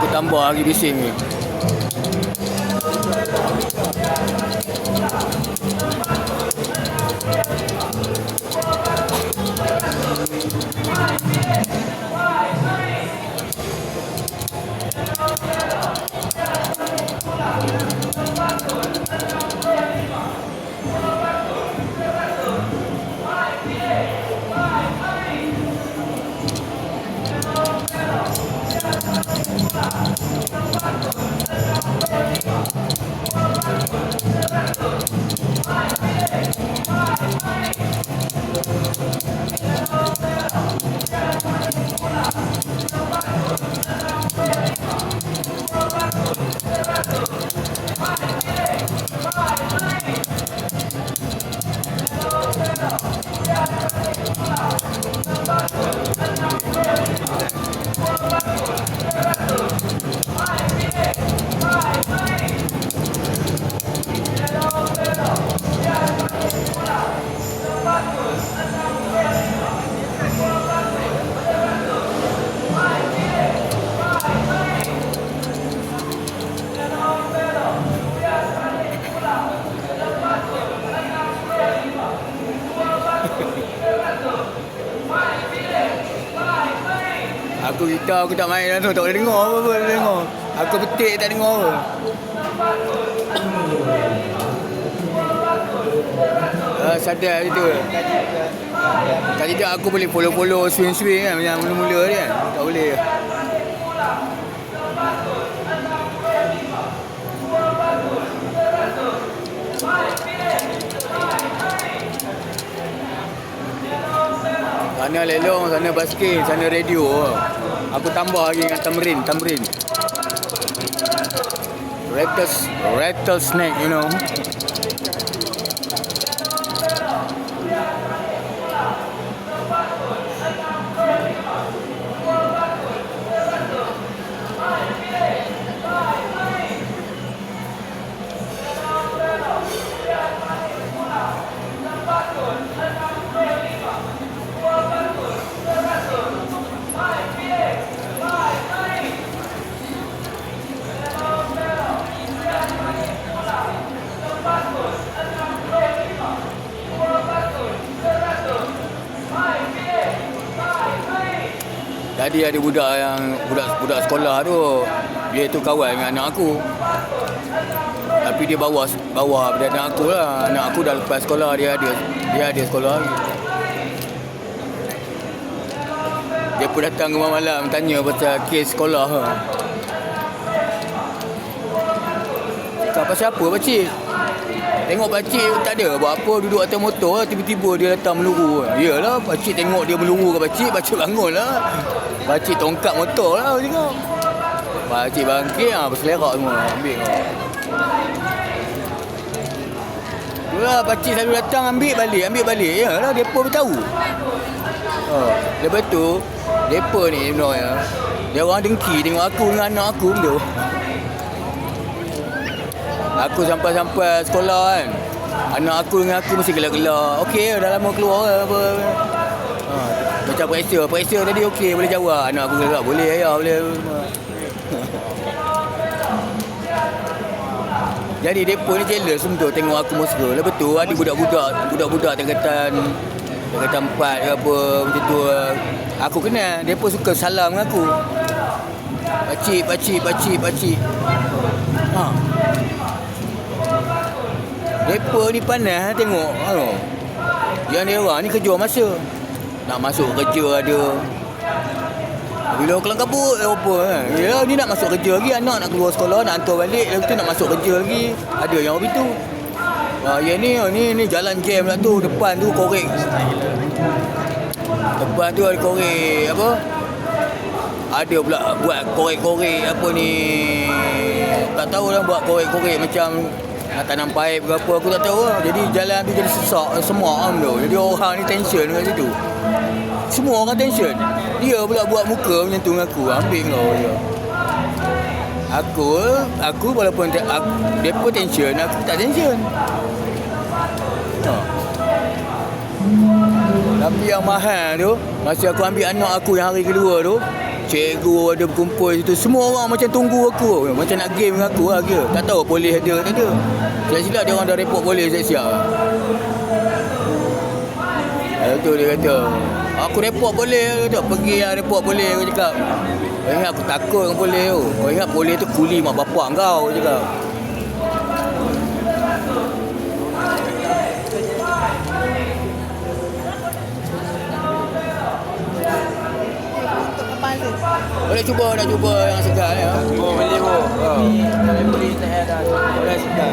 aku tambah lagi bising ni. Aku gitar aku tak main tu. Tak boleh dengar. Tak boleh dengar. Aku petik tak dengar apa. Uh, sadar itu. Tak tidak aku boleh follow-follow swing-swing kan. Macam mula-mula ni kan. Tak boleh. Sana lelong, sana basket, sana radio. Aku tambah lagi dengan tamrin, tamrin. Rattle, rattlesnake, you know. Tadi ada budak yang budak budak sekolah tu. Dia tu kawan dengan anak aku. Tapi dia bawa bawa pada anak aku lah. Anak aku dah lepas sekolah dia ada dia ada sekolah lagi. Dia pun datang ke malam tanya pasal kes sekolah. Cakap pasal apa pakcik? Tengok pakcik tak ada buat apa duduk atas motor tiba-tiba dia datang meluru. Yalah pakcik tengok dia meluru ke pakcik, pakcik bangun lah. Pakcik tongkat motor lah tengok. Pakcik bangkit ah berselerak semua ambil kau. Itulah pakcik selalu datang ambil balik, ambil balik. Yalah depa pun tahu. Oh, lepas tu depa ni sebenarnya dia orang dengki tengok aku dengan anak aku tu. Aku sampai-sampai sekolah kan. Anak aku dengan aku mesti gelak-gelak. Okey dah lama keluar ke apa? Ha, Macam pressure. Pressure tadi okey boleh jawab. Anak aku gelak boleh ayah boleh. Jadi mereka ni jealous untuk tengok aku mesra. Lepas tu ada budak-budak Budak-budak tingkatan Tingkatan 4 ke apa Macam tu Aku kenal. Mereka suka salam dengan aku. Pakcik, pakcik, pakcik, pakcik. Ha, mereka ni panas tengok ano. Yang dia orang ni kerja masa. Nak masuk kerja ada. Bila kelang kabut apa kan. Ya ni nak masuk kerja lagi anak nak keluar sekolah nak hantar balik lepas tu nak masuk kerja lagi. Ada yang begitu. Ha, yang ni ni ni jalan jam lah tu depan tu korek. Depan tu ada korek apa? Ada pula buat korek-korek apa ni tak tahu lah buat korek-korek macam tanam paip ke apa aku tak tahu lah. Jadi jalan tu jadi sesak semua am tu. Jadi orang ni tension dengan situ. Semua orang tension. Dia pula buat muka macam tu dengan aku. Ambil kau dia. Aku aku walaupun te- aku, dia pun tension, aku tak tension. Ha. Tapi yang mahal tu, masa aku ambil anak aku yang hari kedua tu, Cikgu ada berkumpul situ Semua orang macam tunggu aku. Macam nak game dengan aku lah kira. Tak tahu polis ada tak ada. Silap-silap dia orang dah report polis siap-siap. Lepas tu dia kata. Aku report polis dia kata Pergi lah report polis aku cakap. Kau ingat aku takut dengan polis tu? Kau ingat polis tu kuli mak bapak kau aku cakap cuba nak cuba yang segar ya. Oh, boleh bu. Ha. Kalau boleh saya dah. Boleh sudah.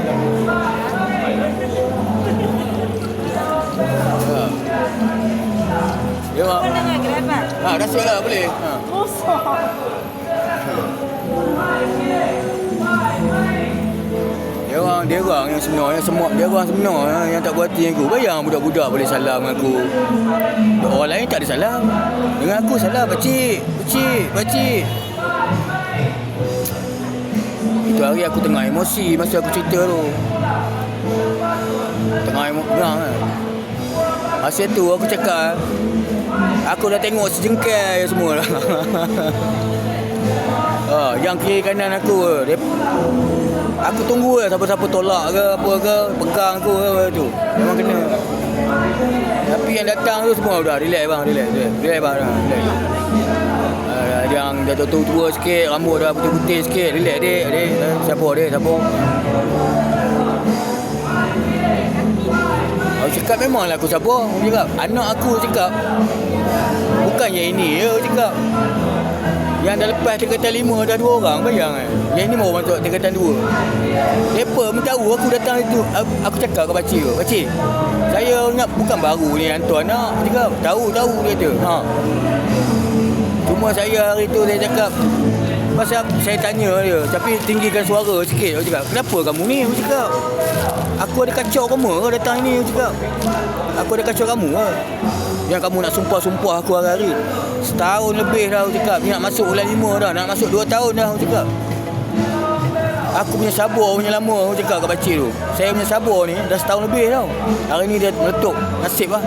Ha. Ya mak. Kau dengar kenapa? Ha, rasa lah boleh. Ha. Kosong. Dia orang, yang sebenar, yang semua dia orang sebenar yang, yang tak buat hati aku. Bayang budak-budak boleh salam dengan aku. Orang lain tak ada salam. Dengan aku salam, pakcik, pakcik, pakcik. Itu hari aku tengah emosi masa aku cerita tu. Tengah emosi kan. Masa tu aku cakap, aku dah tengok sejengkal semua lah. Ha, yang kiri kanan aku dia, Aku tunggu lah siapa-siapa tolak ke apa ke Pegang aku ke tu. Memang kena. Tapi yang datang tu semua dah relax bang Relax Relax, relax bang relax. Uh, Yang dah tua-tua sikit Rambut dah putih-putih sikit Relax dek dek Siapa dek siapa? Aku cakap memanglah aku siapa? Aku cakap Anak aku cakap. Bukan yang ini ya cakap yang dah lepas tingkatan lima dah dua orang bayang kan. Yang ni mau masuk tingkatan dua. Mereka pun tahu aku datang itu. Aku, cakap ke pakcik tu. Pakcik, saya ingat bukan baru ni hantu anak. Dia tahu, tahu dia kata. Ha. Cuma saya hari tu saya cakap, Pasal saya tanya dia Tapi tinggikan suara sikit Aku cakap Kenapa kamu ni Aku cakap Aku ada kacau kamu datang ni Aku cakap Aku ada kacau kamu ke Yang kamu nak sumpah-sumpah aku hari-hari. Setahun lebih dah aku cakap. Ni nak masuk bulan lima dah. Nak masuk dua tahun dah aku cakap. Aku punya sabar punya lama aku cakap kat pakcik tu. Saya punya sabar ni dah setahun lebih tau. Hari ni dia meletup Nasib lah.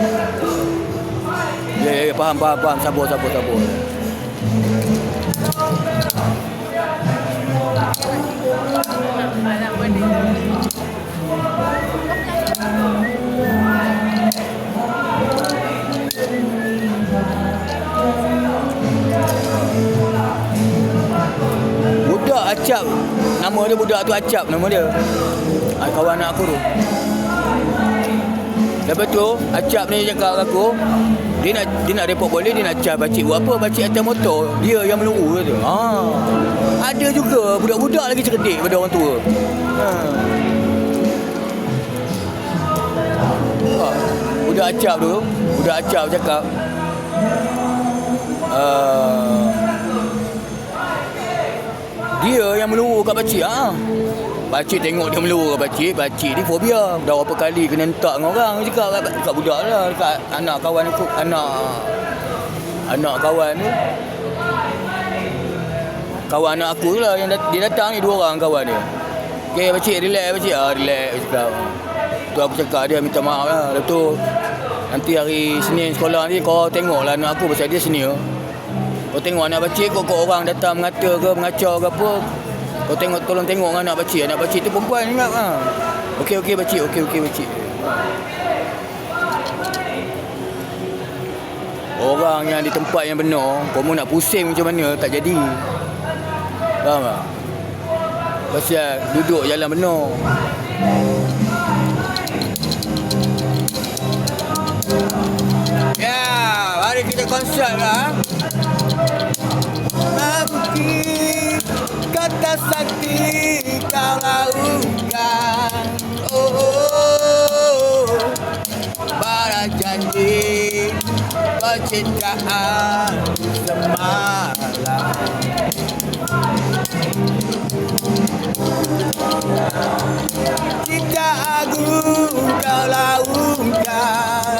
Ya, ya, ya, faham, faham, faham. Sabar, sabar, sabar. Nama dia budak tu acap nama dia ah, Kawan anak aku tu Lepas tu Acap ni cakap aku Dia nak dia nak report boleh Dia nak car bacik Buat apa bacik atas motor Dia yang meluru tu ha. Ada juga Budak-budak lagi cerdik Pada orang tua ha. Ha. Budak acap tu Budak acap cakap uh, dia yang meluru kat pakcik ha. Pakcik tengok dia meluru kat pakcik Pakcik ni fobia. Dah berapa kali kena entak dengan orang cakap kat, kat budak lah anak kawan aku Anak Anak kawan tu. Kawan anak aku lah yang dat- Dia datang ni dua orang kawan dia. Okay pakcik relax pakcik. Ah, Relax dia cakap. Tu aku cakap dia minta maaf lah. Lepas tu Nanti hari Senin sekolah ni Kau tengok lah anak aku Pasal dia senior kau tengok anak bacik kau, kau orang datang mengata ke, mengacau ke apa. Kau tengok, tolong tengok anak bacik. Anak bacik tu perempuan ingat ha. Okey, okey bacik, okey, okey bacik. Orang yang di tempat yang benar, kau mau nak pusing macam mana, tak jadi. Faham tak? Pasal duduk jalan benar. Ya, mari kita konsert lah. Nanti kata sakti kau lakukan oh, oh, oh, para janji percintaan semalam. Kita agung kau lakukan